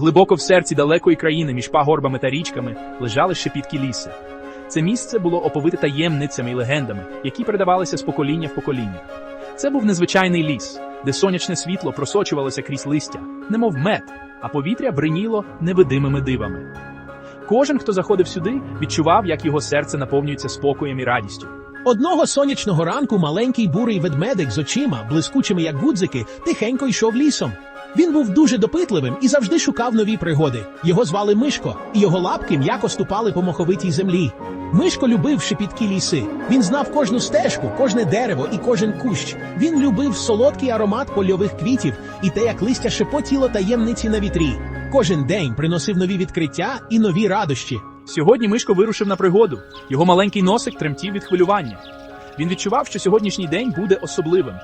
Глибоко в серці далекої країни між пагорбами та річками лежали шепіткі ліси. Це місце було оповите таємницями і легендами, які передавалися з покоління в покоління. Це був незвичайний ліс, де сонячне світло просочувалося крізь листя, немов мед, а повітря бриніло невидимими дивами. Кожен, хто заходив сюди, відчував, як його серце наповнюється спокоєм і радістю. Одного сонячного ранку маленький бурий ведмедик з очима, блискучими як гудзики, тихенько йшов лісом. Він був дуже допитливим і завжди шукав нові пригоди. Його звали Мишко, і його лапки м'яко ступали по моховитій землі. Мишко любив шепіткі ліси. Він знав кожну стежку, кожне дерево і кожен кущ. Він любив солодкий аромат польових квітів і те, як листя шепотіло таємниці на вітрі. Кожен день приносив нові відкриття і нові радощі. Сьогодні Мишко вирушив на пригоду. Його маленький носик тремтів від хвилювання. Він відчував, що сьогоднішній день буде особливим.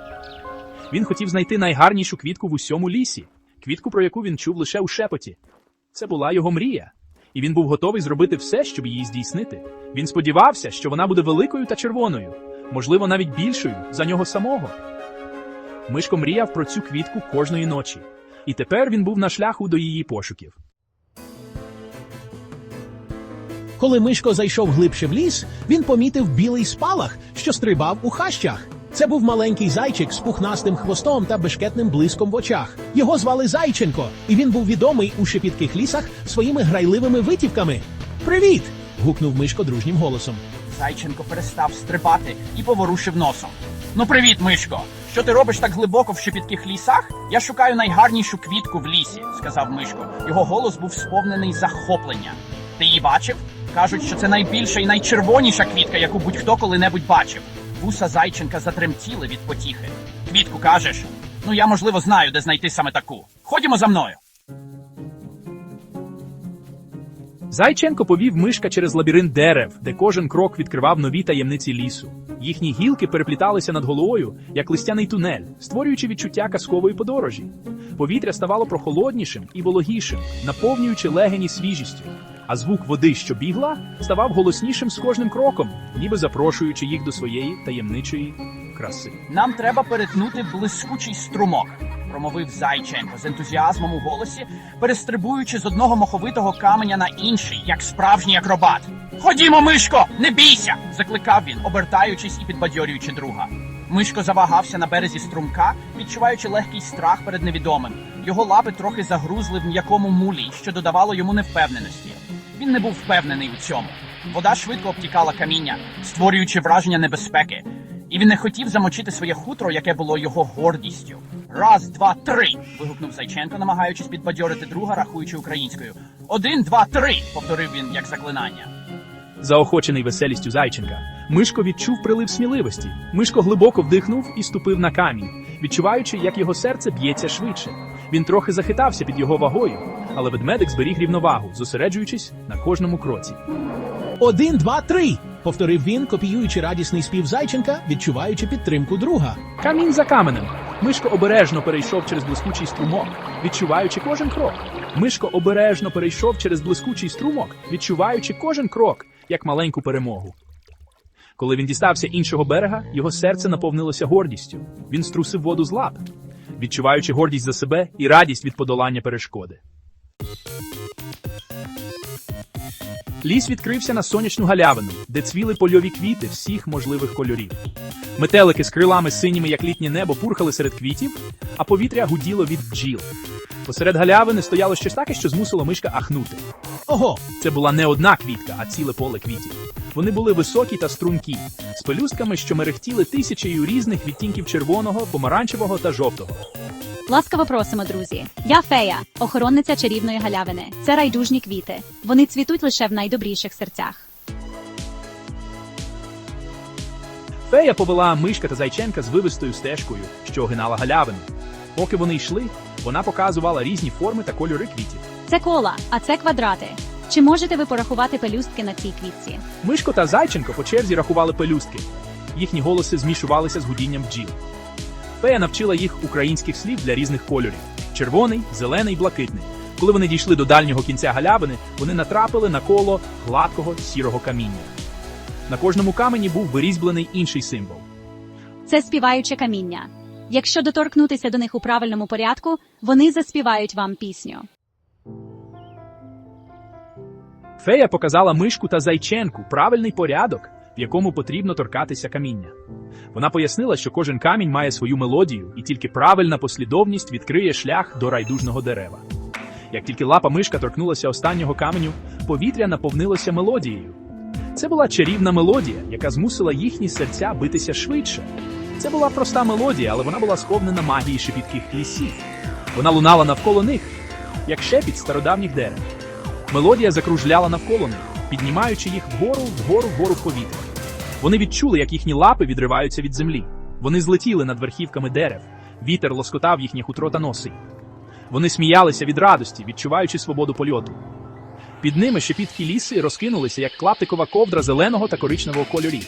Він хотів знайти найгарнішу квітку в усьому лісі, квітку, про яку він чув лише у шепоті. Це була його мрія, і він був готовий зробити все, щоб її здійснити. Він сподівався, що вона буде великою та червоною, можливо, навіть більшою за нього самого. Мишко мріяв про цю квітку кожної ночі, і тепер він був на шляху до її пошуків. Коли Мишко зайшов глибше в ліс, він помітив білий спалах, що стрибав у хащах. Це був маленький зайчик з пухнастим хвостом та бешкетним блиском в очах. Його звали Зайченко, і він був відомий у шепітких лісах своїми грайливими витівками. Привіт! гукнув Мишко дружнім голосом. Зайченко перестав стрибати і поворушив носом. Ну привіт, Мишко! Що ти робиш так глибоко в шепітких лісах? Я шукаю найгарнішу квітку в лісі, сказав Мишко. Його голос був сповнений захоплення. Ти її бачив? Кажуть, що це найбільша і найчервоніша квітка, яку будь-хто коли-небудь бачив. Вуса Зайченка затремтіли від потіхи. Квітку кажеш? Ну я можливо знаю, де знайти саме таку. Ходімо за мною. Зайченко повів мишка через лабіринт дерев, де кожен крок відкривав нові таємниці лісу. Їхні гілки перепліталися над головою, як листяний тунель, створюючи відчуття казкової подорожі. Повітря ставало прохолоднішим і вологішим, наповнюючи легені свіжістю. А звук води, що бігла, ставав голоснішим з кожним кроком, ніби запрошуючи їх до своєї таємничої краси. Нам треба перетнути блискучий струмок, промовив Зайченко з ентузіазмом у голосі, перестрибуючи з одного моховитого каменя на інший, як справжній акробат. Ходімо, Мишко, не бійся! закликав він, обертаючись і підбадьорюючи друга. Мишко завагався на березі струмка, відчуваючи легкий страх перед невідомим. Його лапи трохи загрузли в м'якому мулі, що додавало йому невпевненості. Він не був впевнений у цьому. Вода швидко обтікала каміння, створюючи враження небезпеки. І він не хотів замочити своє хутро, яке було його гордістю. Раз, два, три. вигукнув Зайченко, намагаючись підбадьорити друга, рахуючи українською. Один, два, три. повторив він як заклинання. Заохочений веселістю Зайченка, Мишко відчув прилив сміливості. Мишко глибоко вдихнув і ступив на камінь, відчуваючи, як його серце б'ється швидше. Він трохи захитався під його вагою, але ведмедик зберіг рівновагу, зосереджуючись на кожному кроці. Один, два, три. повторив він, копіюючи радісний спів Зайченка, відчуваючи підтримку друга. Камінь за каменем. Мишко обережно перейшов через блискучий струмок, відчуваючи кожен крок. Мишко обережно перейшов через блискучий струмок, відчуваючи кожен крок, як маленьку перемогу. Коли він дістався іншого берега, його серце наповнилося гордістю. Він струсив воду з лап, відчуваючи гордість за себе і радість від подолання перешкоди. Ліс відкрився на сонячну галявину, де цвіли польові квіти всіх можливих кольорів. Метелики з крилами синіми, як літнє небо, пурхали серед квітів, а повітря гуділо від бджіл. Посеред галявини стояло щось таке, що змусило мишка ахнути. Ого, Це була не одна квітка, а ціле поле квітів. Вони були високі та стрункі, з пелюстками, що мерехтіли тисячею різних відтінків червоного, помаранчевого та жовтого. Ласкаво просимо, друзі. Я фея, охоронниця чарівної галявини. Це райдужні квіти. Вони цвітуть лише в найдобріших серцях. Фея повела мишка та зайченка з вивистою стежкою, що огинала галявину. Поки вони йшли, вона показувала різні форми та кольори квітів. Це кола, а це квадрати. Чи можете ви порахувати пелюстки на цій квітці? Мишко та зайченко по черзі рахували пелюстки. Їхні голоси змішувалися з гудінням бджіл. Фея навчила їх українських слів для різних кольорів: червоний, зелений, блакитний. Коли вони дійшли до дальнього кінця галявини, вони натрапили на коло гладкого сірого каміння. На кожному камені був вирізьблений інший символ. Це співаюче каміння. Якщо доторкнутися до них у правильному порядку, вони заспівають вам пісню. Фея показала мишку та зайченку правильний порядок, в якому потрібно торкатися каміння. Вона пояснила, що кожен камінь має свою мелодію, і тільки правильна послідовність відкриє шлях до райдужного дерева. Як тільки лапа мишка торкнулася останнього каменю, повітря наповнилося мелодією. Це була чарівна мелодія, яка змусила їхні серця битися швидше. Це була проста мелодія, але вона була сповнена магії шепітких лісів. Вона лунала навколо них, як шепіт стародавніх дерев. Мелодія закружляла навколо них, піднімаючи їх вгору, вгору, вгору в повітря. Вони відчули, як їхні лапи відриваються від землі. Вони злетіли над верхівками дерев. Вітер лоскотав їхнє хутро та носи. Вони сміялися від радості, відчуваючи свободу польоту. Під ними шепіткі ліси розкинулися, як клаптикова ковдра зеленого та коричневого кольорів.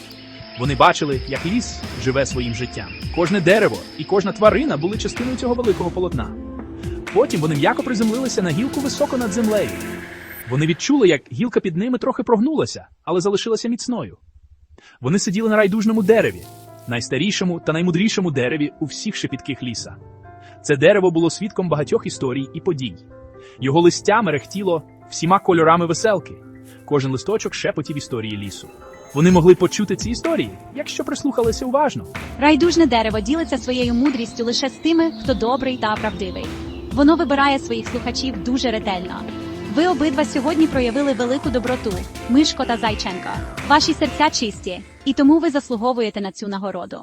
Вони бачили, як ліс живе своїм життям. Кожне дерево і кожна тварина були частиною цього великого полотна. Потім вони м'яко приземлилися на гілку високо над землею. Вони відчули, як гілка під ними трохи прогнулася, але залишилася міцною. Вони сиділи на райдужному дереві, найстарішому та наймудрішому дереві у всіх шепітких ліса. Це дерево було свідком багатьох історій і подій. Його листя мерехтіло всіма кольорами веселки. Кожен листочок шепотів історії лісу. Вони могли почути ці історії, якщо прислухалися уважно. Райдужне дерево ділиться своєю мудрістю лише з тими, хто добрий та правдивий. Воно вибирає своїх слухачів дуже ретельно. Ви обидва сьогодні проявили велику доброту, Мишко та Зайченко. Ваші серця чисті, і тому ви заслуговуєте на цю нагороду.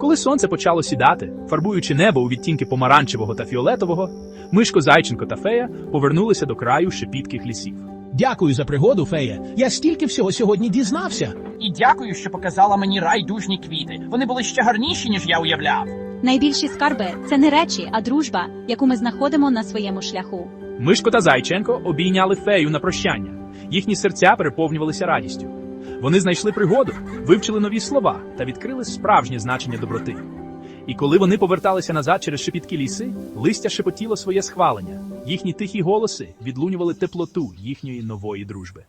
Коли сонце почало сідати, фарбуючи небо у відтінки помаранчевого та фіолетового, Мишко, Зайченко та Фея повернулися до краю шепітких лісів. Дякую за пригоду, фея. Я стільки всього сьогодні дізнався. І дякую, що показала мені райдужні квіти. Вони були ще гарніші, ніж я уявляв. Найбільші скарби це не речі, а дружба, яку ми знаходимо на своєму шляху. Мишко та Зайченко обійняли фею на прощання. Їхні серця переповнювалися радістю. Вони знайшли пригоду, вивчили нові слова та відкрили справжнє значення доброти. І коли вони поверталися назад через шепіткі ліси, листя шепотіло своє схвалення. Їхні тихі голоси відлунювали теплоту їхньої нової дружби.